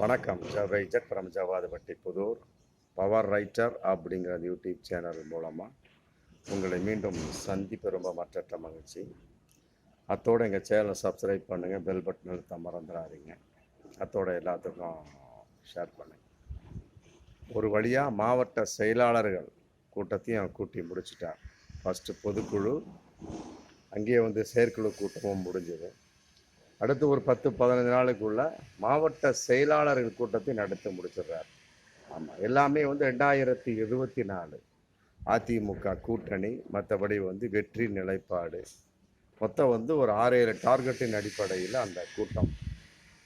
வணக்கம். Writer from Javadhupatti Pudhur. Power writer அப்படிங்கிற YouTube channel மூலமாக உங்களை மீண்டும் சந்திப்பு ரொம்ப மற்றற்ற மகிழ்ச்சி. அத்தோடு எங்கள் சேனலை சப்ஸ்கிரைப் பண்ணுங்கள் பெல் பட்டன் அழுத்த மறந்துடாதீங்க. அத்தோட எல்லாத்துக்கும் ஷேர் பண்ணுங்கள் ஒரு வழியாக மாவட்ட செயலாளர்கள் கூட்டத்தையும் கூட்டி முடிச்சிட்டார் ஃபஸ்ட்டு பொதுக்குழு அங்கேயே வந்து செயற்குழு கூட்டமும் முடிஞ்சது. அடுத்து ஒரு பத்து பதினஞ்சு நாளுக்குள்ள மாவட்ட செயலாளர்கள் கூட்டத்தை நடத்தி முடிச்சிடுறார். ஆமாம் எல்லாமே வந்து ரெண்டாயிரத்தி இருபத்தி நாலு அதிமுக கூட்டணி மற்றபடி வந்து வெற்றி நிலைப்பாடு. மொத்தம் வந்து ஒரு ஆறு ஏழு டார்கெட்டின் அடிப்படையில் அந்த கூட்டம்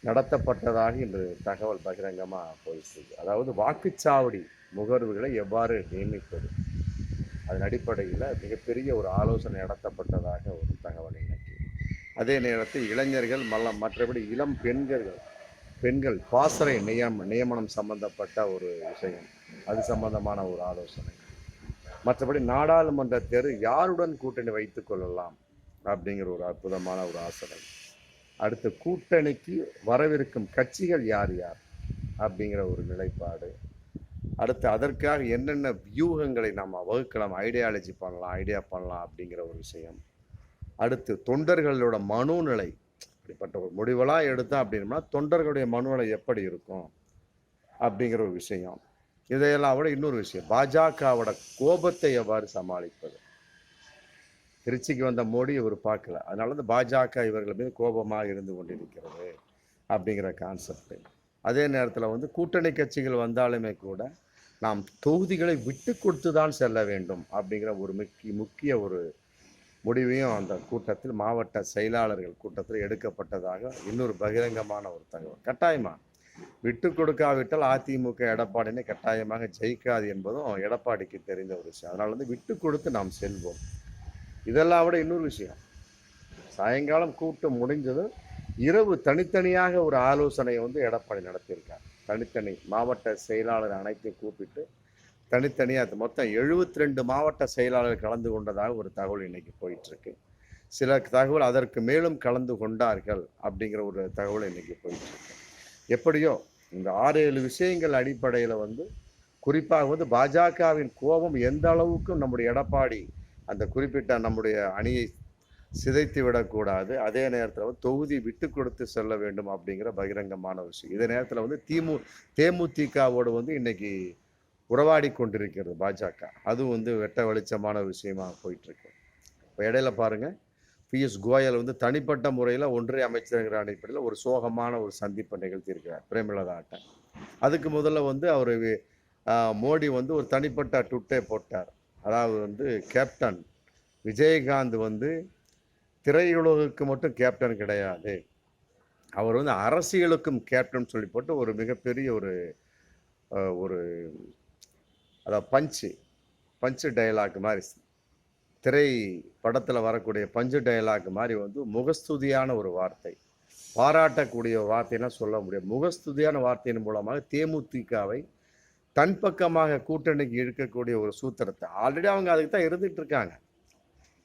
நடத்தப்பட்டதாக இன்று தகவல் பகிரங்கமாக போயிடுச்சு அதாவது வாக்குச்சாவடி முகர்வுகளை எவ்வாறு நியமிப்பது? அதன் அடிப்படையில் மிகப்பெரிய ஒரு ஆலோசனை நடத்தப்பட்டதாக ஒரு தகவலை அதே நேரத்தில் இளைஞர்கள் மல்ல மற்றபடி இளம் பெண்கள் பெண்கள் பாசறை நியம நியமனம் சம்பந்தப்பட்ட ஒரு விஷயம். அது சம்பந்தமான ஒரு ஆலோசனை. மற்றபடி நாடாளுமன்ற தேர்வு யாருடன் கூட்டணி வைத்துக் கொள்ளலாம் அப்படிங்கிற ஒரு அற்புதமான ஒரு ஆசனை. அடுத்து கூட்டணிக்கு வரவிருக்கும் கட்சிகள் யார் யார் அப்படிங்கிற ஒரு நிலைப்பாடு. அடுத்து அதற்காக என்னென்ன வியூகங்களை நம்ம வகுக்கலாம் ஐடியாலஜி பண்ணலாம் ஐடியா பண்ணலாம் அப்படிங்கிற ஒரு விஷயம். அடுத்து தொண்டர்களோட மனோநிலை. இப்படிப்பட்ட ஒரு முடிவெல்லாம் எடுத்தோம் அப்படின்னா தொண்டர்களுடைய மனோநிலை எப்படி இருக்கும்? அப்படிங்கிற ஒரு விஷயம். இதையெல்லாம் விட இன்னொரு விஷயம். பாஜகவோட கோபத்தை எவ்வாறு சமாளிப்பது? திருச்சிக்கு வந்த மோடி இவர் பார்க்கல. அதனால வந்து பாஜக இவர்கள் மீது கோபமாக இருந்து கொண்டிருக்கிறது அப்படிங்கிற கான்செப்ட் அதே நேரத்தில் வந்து கூட்டணி கட்சிகள் வந்தாலுமே கூட நாம் தொகுதிகளை விட்டு கொடுத்து தான் செல்ல வேண்டும் அப்படிங்கிற ஒரு முக்கிய முக்கிய ஒரு முடிவையும் அந்த கூட்டத்தில் மாவட்ட செயலாளர்கள் கூட்டத்தில் எடுக்கப்பட்டதாக இன்னொரு பகிரங்கமான ஒரு தகவல். கட்டாயமா? விட்டு கொடுக்காவிட்டால் அதிமுக எடப்பாடினை கட்டாயமாக ஜெயிக்காது என்பதும் எடப்பாடிக்கு தெரிந்த ஒரு விஷயம். அதனால வந்து விட்டு கொடுத்து நாம் செல்வோம். இதெல்லாம் விட இன்னொரு விஷயம். சாயங்காலம் கூட்டம் முடிஞ்சதும் இரவு தனித்தனியாக ஒரு ஆலோசனையை வந்து எடப்பாடி நடத்தியிருக்கார். தனித்தனி மாவட்ட செயலாளர் அனைத்தையும் கூப்பிட்டு தனித்தனியாக அது மொத்தம் எழுபத்தி ரெண்டு மாவட்ட செயலாளர் கலந்து கொண்டதாக ஒரு தகவல் இன்னைக்கு போயிட்டுருக்கு. சில தகவல் அதற்கு மேலும் கலந்து கொண்டார்கள் அப்படிங்கிற ஒரு தகவல் இன்னைக்கு போயிட்டுருக்கு. எப்படியோ இந்த ஆறு ஏழு விஷயங்கள் அடிப்படையில் வந்து குறிப்பாக வந்து பாஜகவின் கோபம் எந்த அளவுக்கும் நம்முடைய எடப்பாடி அந்த குறிப்பிட்ட நம்முடைய அணியை சிதைத்து விடக்கூடாது அதே நேரத்தில் வந்து தொகுதி விட்டு கொடுத்து செல்ல வேண்டும் அப்படிங்கிற பகிரங்கமான விஷயம். இதே நேரத்தில் வந்து திமு தேமுதிகவோடு வந்து இன்னைக்கு உறவாடி கொண்டிருக்கிறது பாஜக. அதுவும் வந்து வெட்ட வெளிச்சமான விஷயமாக போயிட்டுருக்கு. இப்போ இடையில பாருங்கள் பியூஷ் கோயல் வந்து தனிப்பட்ட முறையில் ஒன்றிய அமைச்சருங்கிற அடிப்படையில் ஒரு சோகமான ஒரு சந்திப்பை நிகழ்த்தியிருக்கிறார் பிரேமலதாட்ட அதுக்கு முதல்ல வந்து அவர் மோடி வந்து ஒரு தனிப்பட்ட ட்விட்டே போட்டார். அதாவது வந்து கேப்டன் விஜயகாந்த் வந்து திரையுலகுக்கு மட்டும் கேப்டன் கிடையாது. அவர் வந்து அரசியலுக்கும் கேப்டன் சொல்லி போட்டு ஒரு மிகப்பெரிய ஒரு ஒரு அதாவது பஞ்சு பஞ்சு டயலாக் மாதிரி திரை படத்தில் வரக்கூடிய பஞ்சு டயலாக் மாதிரி வந்து முகஸ்துதியான ஒரு வார்த்தை. பாராட்டக்கூடிய வார்த்தைனா சொல்ல முடியாது. முகஸ்துதியான வார்த்தையின் மூலமாக தேமுதிகவை தன் பக்கமாக கூட்டணிக்கு இழுக்கக்கூடிய ஒரு சூத்திரத்தை. ஆல்ரெடி அவங்க அதுக்கு தான் இருந்துகிட்டு இருக்காங்க.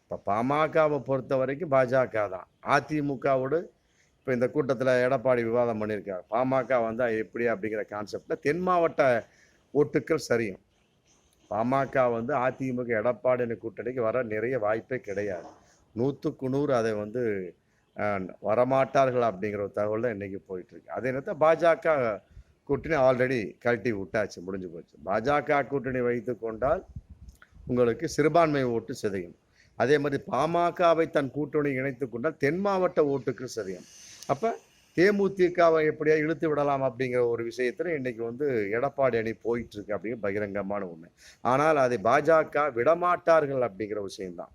இப்போ பாமகவை பொறுத்த வரைக்கும் பாஜக தான். அதிமுகவோடு இப்போ இந்த கூட்டத்தில் எடப்பாடி விவாதம் பண்ணியிருக்காரு. பாமக வந்தால் எப்படி அப்படிங்கிற கான்செப்டில் தென் மாவட்ட ஓட்டுக்கள் சரியும். பாமக வந்து அதிமுக எடப்பாடின கூட்டணிக்கு வர நிறைய வாய்ப்பே கிடையாது. நூற்றுக்கு நூறு அதை வந்து வரமாட்டார்கள் அப்படிங்கிற ஒரு தகவல் தான் இன்றைக்கி போயிட்டுருக்கு. அதே நேரத்தில் பாஜக கூட்டணி ஆல்ரெடி கழட்டி விட்டாச்சு முடிஞ்சு போச்சு. பாஜக கூட்டணி வைத்து கொண்டால் உங்களுக்கு சிறுபான்மை ஓட்டு சிதையும். அதே மாதிரி பாமகவை தன் கூட்டணி இணைத்து கொண்டால் தென் மாவட்ட ஓட்டுக்கு சிதையும். அப்போ தேமுதிகவை எப்படியா இழுத்து விடலாம் அப்படிங்கிற ஒரு விஷயத்துல இன்னைக்கு வந்து எடப்பாடி அணி போயிட்டு இருக்கு அப்படிங்கிற பகிரங்கமான உண்மை. ஆனால் அதை பாஜக விடமாட்டார்கள் அப்படிங்கிற விஷயம்தான்.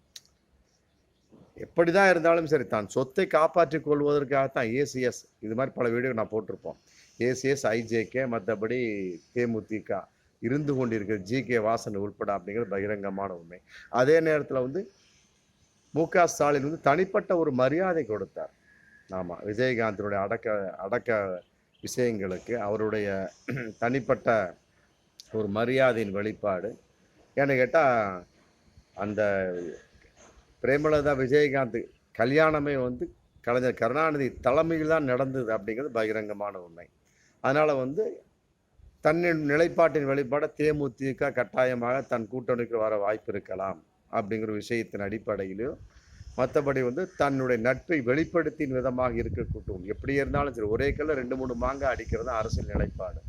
எப்படிதான் இருந்தாலும் சரி தான் சொத்தை காப்பாற்றிக் கொள்வதற்காகத்தான் ஏசிஎஸ் இது மாதிரி பல வீடியோ நான் போட்டிருப்போம். ஏசிஎஸ் ஐஜேகே மற்றபடி தேமுதிக இருந்து கொண்டிருக்கிற ஜி கே வாசன் உள்பட அப்படிங்கிற பகிரங்கமான உண்மை. அதே நேரத்தில் வந்து மு க ஸ்டாலின் வந்து தனிப்பட்ட ஒரு மரியாதை கொடுத்தார். ஆமாம் விஜயகாந்தினுடைய அடக்க அடக்க விஷயங்களுக்கு அவருடைய தனிப்பட்ட ஒரு மரியாதையின் வெளிப்பாடு. ஏன்னு கேட்டால் அந்த பிரேமலதா விஜயகாந்த் கல்யாணமே வந்து கலைஞர் கருணாநிதி தலைமையில் தான் நடந்தது அப்படிங்கிறது பகிரங்கமான உண்மை. அதனால் வந்து தன்னின் நிலைப்பாட்டின் வெளிப்பாட தேமுதிக கட்டாயமாக தன் கூட்டணிக்கு வர வாய்ப்பு இருக்கலாம் அப்படிங்கிற விஷயத்தின் அடிப்படையிலும் மற்றபடி வந்து தன்னுடைய நட்பை வெளிப்படுத்தின் விதமாக இருக்கக்கூடும் எப்படி இருந்தாலும் சரி ஒரே கல்ல ரெண்டு மூணு மாங்காய் அடிக்கிறது தான் அரசியல் நிலைப்பாடு.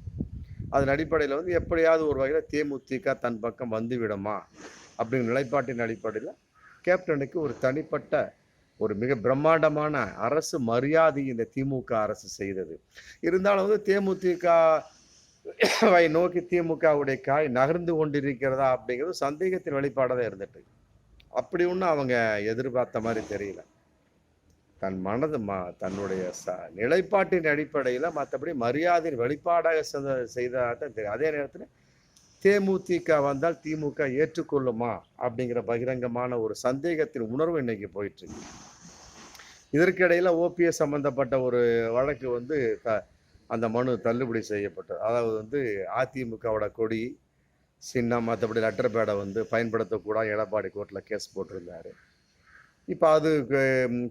அதன் அடிப்படையில் வந்து எப்படியாவது ஒரு வகையில் தேமுதிக தன் பக்கம் வந்துவிடுமா? அப்படிங்கிற நிலைப்பாட்டின் அடிப்படையில் கேப்டனுக்கு ஒரு தனிப்பட்ட ஒரு மிக பிரம்மாண்டமான அரசு மரியாதை இந்த திமுக அரசு செய்தது. இருந்தாலும் வந்து தேமுதிக வை நோக்கி திமுகவுடைய காய் நகர்ந்து கொண்டிருக்கிறதா அப்படிங்கிறது சந்தேகத்தின் வெளிப்பாடாக தான் இருந்துட்டு அப்படி ஒன்றும் அவங்க எதிர்பார்த்த மாதிரி தெரியல. தன் மனது ம தன்னுடைய ச நிலைப்பாட்டின் அடிப்படையில் மற்றபடி மரியாதையின் வெளிப்பாடாக செய்த- செய்ததாக தான் தெரியும் அதே நேரத்தில் தேமுதிக வந்தால் திமுக ஏற்றுக்கொள்ளுமா அப்படிங்கிற பகிரங்கமான ஒரு சந்தேகத்தின் உணர்வு இன்னைக்கு போயிட்டுருக்கு. இதற்கிடையில் ஓபிஎஸ் சம்மந்தப்பட்ட ஒரு வழக்கு வந்து த அந்த மனு தள்ளுபடி செய்யப்பட்டது. அதாவது வந்து அதிமுகவோட கொடி சின்னம் மற்றபடி லெட்டர் பேடை வந்து பயன்படுத்தக்கூடாது. எடப்பாடி கோர்ட்டில் கேஸ் போட்டிருந்தாரு. இப்போ அது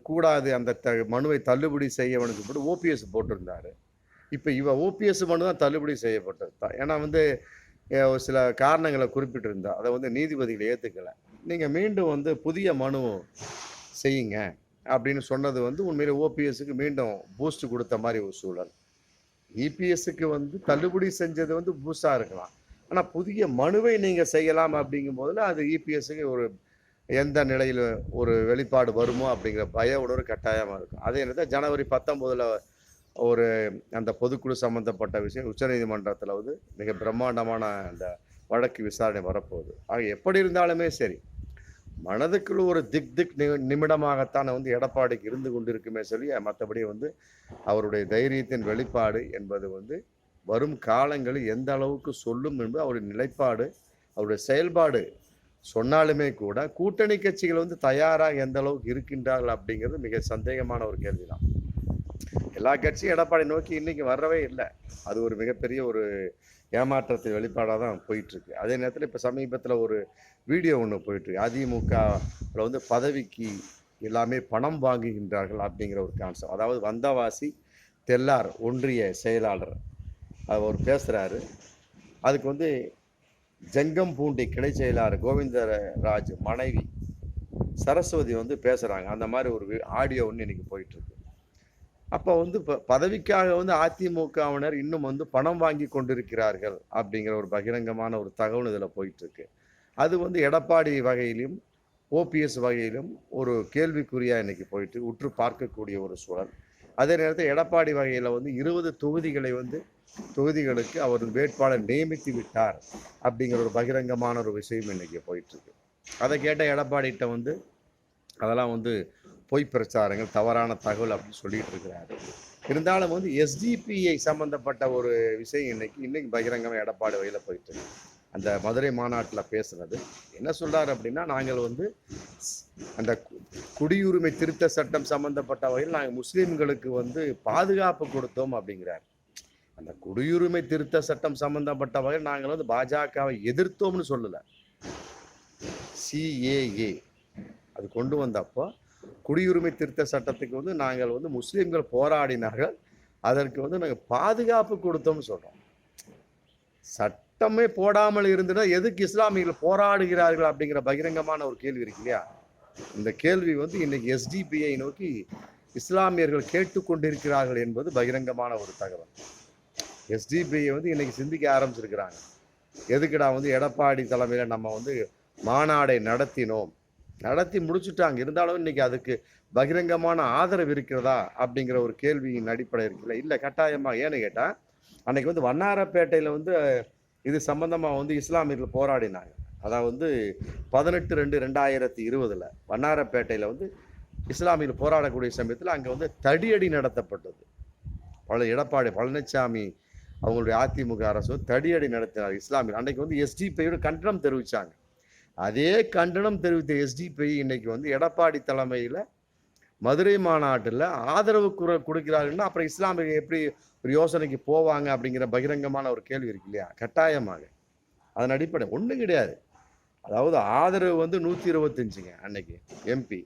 கூடாது. அந்த த மனுவை தள்ளுபடி செய்யவனுக்கு போட்டு ஓபிஎஸ் போட்டிருந்தாரு. இப்போ இவ ஓபிஎஸ் மனு தான் தள்ளுபடி செய்யப்பட்டது தான். ஏன்னா வந்து ஒரு சில காரணங்களை குறிப்பிட்டிருந்தா அதை வந்து நீதிபதிகளை ஏற்றுக்கலை நீங்கள் மீண்டும் வந்து புதிய மனு செய்யுங்க அப்படின்னு சொன்னது வந்து உண்மையிலே ஓபிஎஸ்க்கு மீண்டும் பூஸ்ட் கொடுத்த மாதிரி ஒரு சூழல். இபிஎஸ்க்கு வந்து தள்ளுபடி செஞ்சது வந்து பூஸ்டாக இருக்கலாம். ஆனால் புதிய மனுவை நீங்கள் செய்யலாம் அப்படிங்கும் போதில் அது இபிஎஸ்க்கு ஒரு எந்த நிலையில் ஒரு வெளிப்பாடு வருமோ அப்படிங்கிற பய உணர்வு கட்டாயமாக இருக்கும். அதே நேரத்தில் ஜனவரி பத்தொம்போதில் ஒரு அந்த பொதுக்குழு சம்மந்தப்பட்ட விஷயம் உச்சநீதிமன்றத்தில் வந்து மிக பிரம்மாண்டமான அந்த வழக்கு விசாரணை வரப்போகுது. ஆக எப்படி இருந்தாலுமே சரி மனதுக்குள்ள ஒரு திக் திக் நி- நிமிடமாகத்தான் வந்து எடப்பாடிக்கு இருந்து கொண்டிருக்குமே சொல்லி மற்றபடி வந்து அவருடைய தைரியத்தின் வெளிப்பாடு என்பது வந்து வரும் காலங்களில் எந்த அளவுக்கு சொல்லும் என்பது அவருடைய நிலைப்பாடு அவருடைய செயல்பாடு. சொன்னாலுமே கூட கூட்டணி கட்சிகள் வந்து தயாராக எந்த அளவுக்கு இருக்கின்றார்கள் அப்படிங்கிறது மிக சந்தேகமான ஒரு கேள்விதான். எல்லா கட்சியும் எடப்பாடி நோக்கி இன்றைக்கி வரவே இல்லை. அது ஒரு மிகப்பெரிய ஒரு ஏமாற்றத்தின் வெளிப்பாடாக தான் போயிட்டுருக்கு. அதே நேரத்தில் இப்போ சமீபத்தில் ஒரு வீடியோ ஒன்று போயிட்டுருக்கு. அதிமுகவில் வந்து பதவிக்கு எல்லாமே பணம் வாங்குகின்றார்கள் அப்படிங்கிற ஒரு கான்செப்ட் அதாவது வந்தவாசி தெல்லார் ஒன்றிய செயலாளர். அவர் பேசுகிறாரு அதுக்கு வந்து ஜங்கம் பூண்டி கிளை செயலாளர் கோவிந்தராஜ் மனைவி சரஸ்வதி வந்து பேசுகிறாங்க அந்த மாதிரி ஒரு ஆடியோ ஒன்று இன்னைக்கு போயிட்டுருக்கு. அப்போ வந்து இப்போ பதவிக்காக வந்து அதிமுகவினர் இன்னும் வந்து பணம் வாங்கி கொண்டிருக்கிறார்கள் அப்படிங்கிற ஒரு பகிரங்கமான ஒரு தகவல் இதில் போயிட்டுருக்கு. அது வந்து எடப்பாடி வகையிலும் ஓபிஎஸ் வகையிலும் ஒரு கேள்விக்குறியாக இன்றைக்கி போயிட்டு உற்று பார்க்கக்கூடிய ஒரு சூழல். அதே நேரத்தில் எடப்பாடி வகையில் வந்து இருபது தொகுதிகளை வந்து தொகுதிகளுக்கு அவர் வேட்பாளர் நியமித்து விட்டார் அப்படிங்கிற ஒரு பகிரங்கமான ஒரு விஷயம் இன்றைக்கி போயிட்டுருக்கு. அதை கேட்ட எடப்பாடிகிட்ட வந்து அதெல்லாம் வந்து பொய் பிரச்சாரங்கள் தவறான தகவல் அப்படின்னு சொல்லிட்டு இருக்கிறாரு. இருந்தாலும் வந்து எஸ்டிபிஐ சம்மந்தப்பட்ட ஒரு விஷயம் இன்னைக்கு இன்னைக்கு பகிரங்கமாக எடப்பாடி வகையில் போயிட்டு அந்த மதுரை மாநாட்டில் பேசுனது என்ன சொல்கிறார் அப்படின்னா நாங்கள் வந்து அந்த கு- குடியுரிமை திருத்த சட்டம் சம்பந்தப்பட்ட வகையில் நாங்கள் முஸ்லீம்களுக்கு வந்து பாதுகாப்பு கொடுத்தோம் அப்படிங்கிறார். அந்த குடியுரிமை திருத்த சட்டம் சம்பந்தப்பட்ட வகையில் நாங்கள் வந்து பாஜகவை எதிர்த்தோம்னு சொல்லலை. சிஏஏ அது கொண்டு வந்தப்போ குடியுரிமை திருத்த சட்டத்துக்கு வந்து நாங்கள் வந்து முஸ்லீம்கள் போராடினார்கள். அதற்கு வந்து நாங்கள் பாதுகாப்பு கொடுத்தோம்னு சொல்கிறோம் சட்டமே போடாமல் இருந்ததுன்னா எதுக்கு இஸ்லாமியர்கள் போராடுகிறார்கள் அப்படிங்கிற பகிரங்கமான ஒரு கேள்வி இருக்கு இல்லையா? இந்த கேள்வி வந்து இன்னைக்கு எஸ்டிபிஐ நோக்கி இஸ்லாமியர்கள் கேட்டுக்கொண்டிருக்கிறார்கள் என்பது பகிரங்கமான ஒரு தகவல். எஸ்டிபிஐ வந்து இன்னைக்கு சிந்திக்க ஆரம்பிச்சிருக்கிறாங்க. எதுக்குடா வந்து எடப்பாடி தலைமையில் நம்ம வந்து மாநாடை நடத்தினோம்? நடத்தி முடிச்சுட்டாங்க. இருந்தாலும் இன்னைக்கு அதுக்கு பகிரங்கமான ஆதரவு இருக்கிறதா அப்படிங்கிற ஒரு கேள்வியின் அடிப்படை இருக்குல்ல இல்லை கட்டாயமாக ஏன்னு கேட்டால் அன்னைக்கு வந்து வண்ணாரப்பேட்டையில் வந்து இது சம்பந்தமாக வந்து இஸ்லாமியர்கள் போராடினாங்க. அதாவது வந்து பதினெட்டு ரெண்டு ரெண்டாயிரத்தி இருபதில் வண்ணாரப்பேட்டையில் வந்து இஸ்லாமியில் போராடக்கூடிய சமயத்தில் அங்கே வந்து தடியடி நடத்தப்பட்டது. பல எடப்பாடி பழனிசாமி அவங்களுடைய அதிமுக அரசு தடியடி நடத்தினார் இஸ்லாமியர். அன்னைக்கு வந்து எஸ்டிபியோட கண்டனம் தெரிவித்தாங்க அதே கண்டனம் தெரிவித்த எஸ்டிபி இன்னைக்கு வந்து எடப்பாடி தலைமையில் மதுரை மாநாட்டில் ஆதரவு குற கொடுக்கிறார்கள்னா அப்புறம் இஸ்லாமியர்கள் எப்படி ஒரு யோசனைக்கு போவாங்க அப்படிங்கிற பகிரங்கமான ஒரு கேள்வி இருக்கு இல்லையா? கட்டாயமாக. அதன் அடிப்படை ஒன்றும் கிடையாது. அதாவது ஆதரவு வந்து நூற்றி இருபத்தஞ்சுங்க அன்னைக்கு எம்பி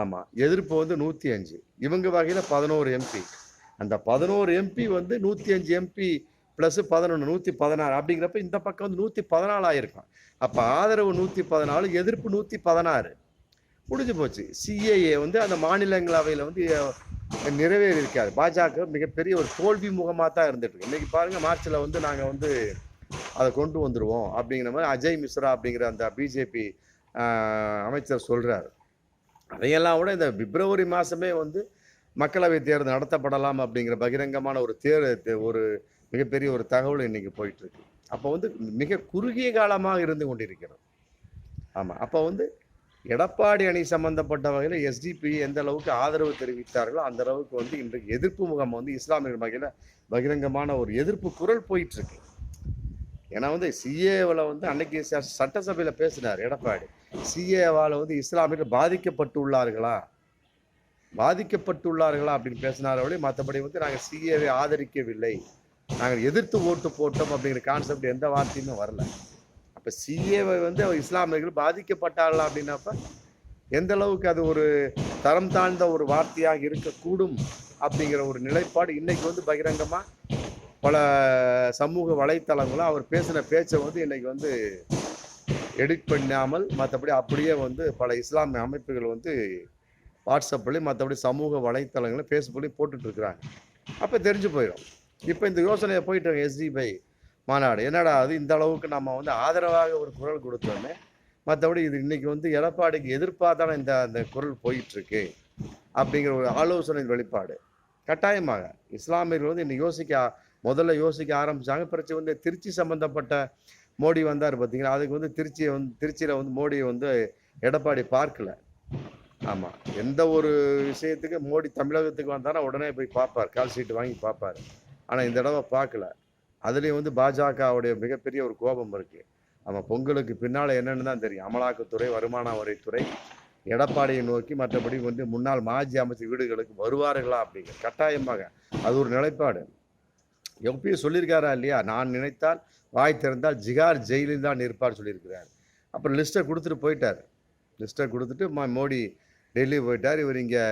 ஆமாம் எதிர்ப்பு வந்து நூற்றி அஞ்சு. இவங்க வகையில் பதினோரு எம்பி அந்த பதினோரு எம்பி வந்து நூற்றி அஞ்சு எம்பி ப்ளஸ் பதினொன்று நூற்றி பதினாறு அப்படிங்கிறப்ப இந்த பக்கம் வந்து நூற்றி பதினாலு ஆயிருக்கும். அப்போ ஆதரவு நூற்றி பதினாலு எதிர்ப்பு நூற்றி பதினாறு. முடிஞ்சு போச்சு. சிஏஏ வந்து அந்த மாநிலங்களவையில் வந்து நிறைவேறி இருக்காது பாஜக மிகப்பெரிய ஒரு தோல்வி முகமாக தான் இருந்துட்டு இருக்கு. இன்னைக்கு பாருங்க மார்ச்சில் வந்து நாங்கள் வந்து அதை கொண்டு வந்துடுவோம் அப்படிங்கிற மாதிரி அஜய் மிஸ்ரா அப்படிங்கிற அந்த பிஜேபி அமைச்சர் சொல்கிறார் அதையெல்லாம் விட இந்த பிப்ரவரி மாதமே வந்து மக்களவை தேர்தல் நடத்தப்படலாம் அப்படிங்கிற பகிரங்கமான ஒரு தேர் தே- ஒரு மிகப்பெரிய ஒரு தகவல் இன்னைக்கு போயிட்டுருக்கு அப்போ வந்து மிக குறுகிய காலமாக இருந்து கொண்டிருக்கிறது. ஆமாம் அப்போ வந்து எடப்பாடி அணி சம்பந்தப்பட்ட வகையில் எஸ்டிபி எந்த அளவுக்கு ஆதரவு தெரிவித்தார்களோ அந்த அளவுக்கு வந்து இன்றைக்கு எதிர்ப்பு முகாம் வந்து இஸ்லாமியர்கள் வகையில் பகிரங்கமான ஒரு எதிர்ப்பு குரல் போயிட்டுருக்கு. ஏன்னா வந்து சிஏவில் வந்து அன்னைக்கு சட்டசபையில் பேசினார் எடப்பாடி. சிஏவால் வந்து இஸ்லாமியர்கள் பாதிக்கப்பட்டுள்ளார்களா? பாதிக்கப்பட்டுள்ளார்களா அப்படின்னு பேசினார் மற்றபடி வந்து நாங்கள் சிஏவை ஆதரிக்கவில்லை. நாங்கள் எதிர்த்து ஓட்டு போட்டோம் அப்படிங்கிற கான்செப்ட் எந்த வார்த்தையுமே வரல. இப்போ சிஏவை வந்து இஸ்லாமியர்கள் பாதிக்கப்பட்டார்கள் அப்படின்னாப்ப எந்த அளவுக்கு அது ஒரு தரம் தாழ்ந்த ஒரு வார்த்தையாக இருக்கக்கூடும் அப்படிங்கிற ஒரு நிலைப்பாடு இன்னைக்கு வந்து பகிரங்கமாக பல சமூக வலைத்தளங்களும் அவர் பேசின பேச்சை வந்து இன்னைக்கு வந்து எடிட் பண்ணாமல் மற்றபடி அப்படியே வந்து பல இஸ்லாமிய அமைப்புகள் வந்து வாட்ஸ்அப்லேயும் மற்றபடி சமூக வலைத்தளங்களும் ஃபேஸ்புக்லேயும் போட்டுட்ருக்குறாங்க அப்போ தெரிஞ்சு போயிடும் இப்போ இந்த யோசனையை போயிட்டு எஸ்டிபை மாநாடு. என்னடா அது? இந்த அளவுக்கு நம்ம வந்து ஆதரவாக ஒரு குரல் கொடுத்தோமே மற்றபடி இது இன்னைக்கு வந்து எடப்பாடிக்கு எதிர்ப்பாக தானே இந்த அந்த குரல் போயிட்டுருக்கு அப்படிங்கிற ஒரு ஆலோசனை வெளிப்பாடு. கட்டாயமாக இஸ்லாமியர்கள் வந்து இன்னும் யோசிக்க முதல்ல யோசிக்க ஆரம்பிச்சாங்க. பிறகு வந்து திருச்சி சம்மந்தப்பட்ட மோடி வந்தார் பார்த்தீங்களா? அதுக்கு வந்து திருச்சியை வந்து திருச்சியில் வந்து மோடியை வந்து எடப்பாடி பார்க்கல. ஆமாம் எந்த ஒரு விஷயத்துக்கு மோடி தமிழகத்துக்கு வந்தாரா உடனே போய் பார்ப்பார். கால் சீட்டு வாங்கி பார்ப்பார். ஆனால் இந்த தடவை பார்க்கல. அதுலேயும் வந்து பாஜகவுடைய மிகப்பெரிய ஒரு கோபம் இருக்கு. நம்ம பொங்கலுக்கு பின்னால் என்னென்னு தான் தெரியும். அமலாக்கத்துறை வருமான வரித்துறை எடப்பாடியை நோக்கி மற்றபடி வந்து முன்னாள் மாஜி அமைச்சர் வீடுகளுக்கு வருவார்களா அப்படிங்கிற கட்டாயமாக அது ஒரு நிலைப்பாடு. எப்பயும் சொல்லியிருக்காரா இல்லையா? நான் நினைத்தால் வாய் திறந்தால் ஜிகார் ஜெயிலில் தான் இருப்பார் சொல்லியிருக்கிறார். அப்புறம் லிஸ்ட்டை கொடுத்துட்டு போயிட்டார். லிஸ்ட்டை கொடுத்துட்டு ம- மோடி டெல்லி போயிட்டார். இவர் இங்கே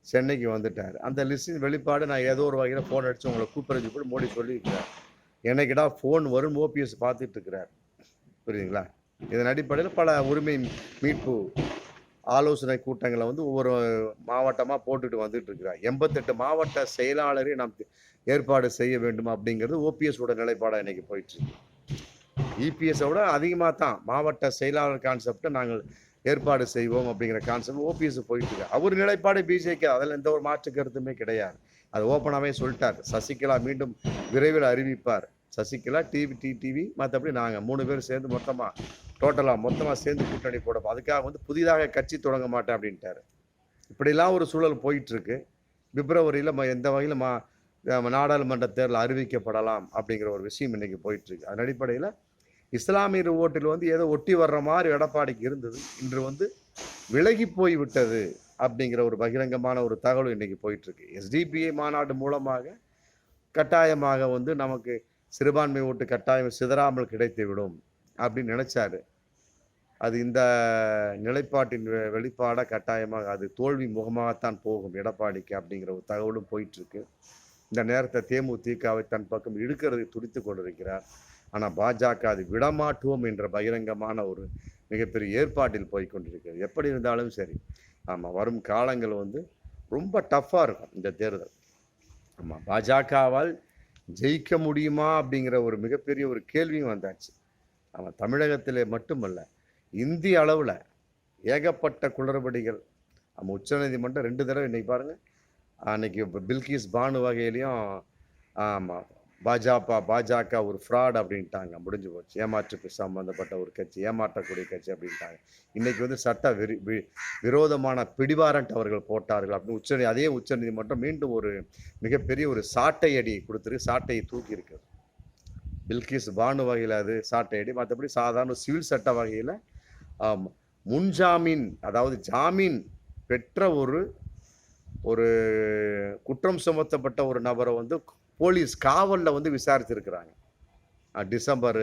சென்னைக்கு வந்துட்டார். அந்த லிஸ்டின் வெளிப்பாடு நான் ஏதோ ஒரு வகையில் ஃபோன் அடித்து உங்களை கூப்பிட்றது கூட மோடி சொல்லியிருக்கிறார். என்னைக்கிடா ஃபோன் வரும் ஓபிஎஸ் பார்த்துட்டு இருக்கிறார் புரியுதுங்களா? இதன் அடிப்படையில் பல உரிமை மீட்பு ஆலோசனை கூட்டங்களை வந்து ஒவ்வொரு மாவட்டமாக போட்டுட்டு வந்துட்டு இருக்கிறார் எண்பத்தெட்டு மாவட்ட செயலாளரை நாம் ஏற்பாடு செய்ய வேண்டும் அப்படிங்கிறது ஓபிஎஸோட நிலைப்பாடாக இன்னைக்கு போயிட்டு இருக்கு இபிஎஸை விட அதிகமாக தான் மாவட்ட செயலாளர் கான்செப்டை நாங்கள் ஏற்பாடு செய்வோம் அப்படிங்கிற கான்செப்ட் ஓபிஎஸ் போயிட்டு இருக்கு அவர் நிலைப்பாடு பிஜேகே அதில் எந்த ஒரு மாற்று கருத்துமே கிடையாது. அது ஓப்பனாகவே சொல்லிட்டார். சசிகலா மீண்டும் விரைவில் அறிவிப்பார். சசிகலா டிவி டி டிவி மற்றபடி நாங்கள் மூணு பேர் சேர்ந்து மொத்தமாக டோட்டலாக மொத்தமாக சேர்ந்து கூட்டணி போடப்போம் அதுக்காக வந்து புதிதாக கட்சி தொடங்க மாட்டேன் அப்படின்ட்டாரு. இப்படிலாம் ஒரு சூழல் போயிட்டுருக்கு. பிப்ரவரியில் பிப்ரவரியில் எந்த வகையில் மா நாடாளுமன்ற தேர்தல் அறிவிக்கப்படலாம் அப்படிங்கிற ஒரு விஷயம் இன்றைக்கி போயிட்டுருக்கு. அதன் அடிப்படையில் இஸ்லாமியர் ஓட்டில் வந்து ஏதோ ஒட்டி வர்ற மாதிரி எடப்பாடிக்கு இருந்தது. இன்று வந்து விலகி போய் விட்டது. அப்படிங்கிற ஒரு பகிரங்கமான ஒரு தகவல் இன்றைக்கி போயிட்டுருக்கு. எஸ்டிபிஐ மாநாடு மூலமாக கட்டாயமாக வந்து நமக்கு சிறுபான்மை ஓட்டு கட்டாயம் சிதறாமல் கிடைத்து விடும் அப்படின்னு நினைச்சாரு. அது இந்த நிலைப்பாட்டின் வெ- வெளிப்பாட கட்டாயமாக அது தோல்வி முகமாகத்தான் போகும் எடப்பாடிக்கு அப்படிங்கிற ஒரு தகவலும் போயிட்டுருக்கு. இந்த நேரத்தை தேமுதிகவை தன் பக்கம் இழுக்கிறது துடித்து கொண்டிருக்கிறார். ஆனால் பாஜக அது விடமாட்டுவோம் என்ற பகிரங்கமான ஒரு மிகப்பெரிய ஏற்பாட்டில் போய் கொண்டிருக்கிறது. எப்படி இருந்தாலும் சரி ஆமாம் வரும் காலங்கள் வந்து ரொம்ப டஃப்பாக இருக்கும் இந்த தேர்தல். ஆமாம் பாஜகவால் ஜெயிக்க முடியுமா அப்படிங்கிற ஒரு மிகப்பெரிய ஒரு கேள்வியும் வந்தாச்சு. ஆமாம் தமிழகத்தில் மட்டுமல்ல இந்திய அளவில் ஏகப்பட்ட குளறுபடிகள். நம்ம உச்சநீதிமன்றம் ரெண்டு தடவை இன்றைக்கி பாருங்கள் அன்னைக்கு பில்கிஸ் பானு வகையிலையும் ஆமாம் பாஜக பாஜக ஒரு ஃப்ராட் அப்படின்ட்டாங்க. முடிஞ்சு போச்சு. ஏமாற்றுக்கு சம்மந்தப்பட்ட ஒரு கட்சி ஏமாற்றக்கூடிய கட்சி அப்படின்ட்டாங்க. இன்னைக்கு வந்து சட்ட விரி வி- விரோதமான பிடிவாரண்ட் அவர்கள் போட்டார்கள் அப்படின்னு உச்ச அதே உச்சநீதிமன்றம் மீண்டும் ஒரு மிகப்பெரிய ஒரு சாட்டை அடி கொடுத்துருக்கு. சாட்டையை தூக்கி இருக்குது பில்கிஸ் பானு வகையில் அது சாட்டை அடி. மற்றபடி சாதாரண சிவில் சட்ட வகையில் முன்ஜாமீன் அதாவது ஜாமீன் பெற்ற ஒரு ஒரு குற்றம் சுமத்தப்பட்ட ஒரு நபரை வந்து போலீஸ் காவலில் வந்து விசாரிச்சிருக்கிறாங்க. டிசம்பர்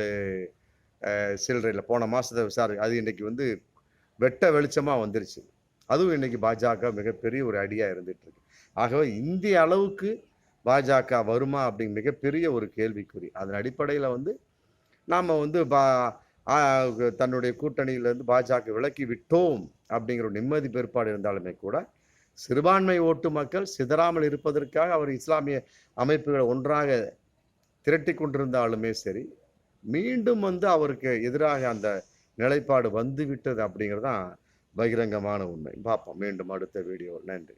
சில்லறையில் போன மாதத்தை விசாரி அது இன்னைக்கு வந்து வெட்ட வெளிச்சமாக வந்துருச்சு. அதுவும் இன்றைக்கி பாஜக மிகப்பெரிய ஒரு அடியாக இருந்துகிட்ருக்கு ஆகவே இந்திய அளவுக்கு பாஜக வருமா அப்படிங்க மிகப்பெரிய ஒரு கேள்விக்குறி. அதன் அடிப்படையில் வந்து நாம் வந்து பா தன்னுடைய கூட்டணியிலேருந்து பாஜக விலக்கி விட்டோம் அப்படிங்கிற ஒரு நிம்மதி பெருப்பாடு இருந்தாலுமே கூட சிறுபான்மை ஓட்டு மக்கள் சிதறாமல் இருப்பதற்காக அவர் இஸ்லாமிய அமைப்புகளை ஒன்றாக திரட்டி கொண்டிருந்தாலுமே சரி மீண்டும் வந்து அவருக்கு எதிராக அந்த நிலைப்பாடு வந்துவிட்டது அப்படிங்கிறது தான் பகிரங்கமான உண்மை. பார்ப்போம். மீண்டும் அடுத்த வீடியோ நன்றி.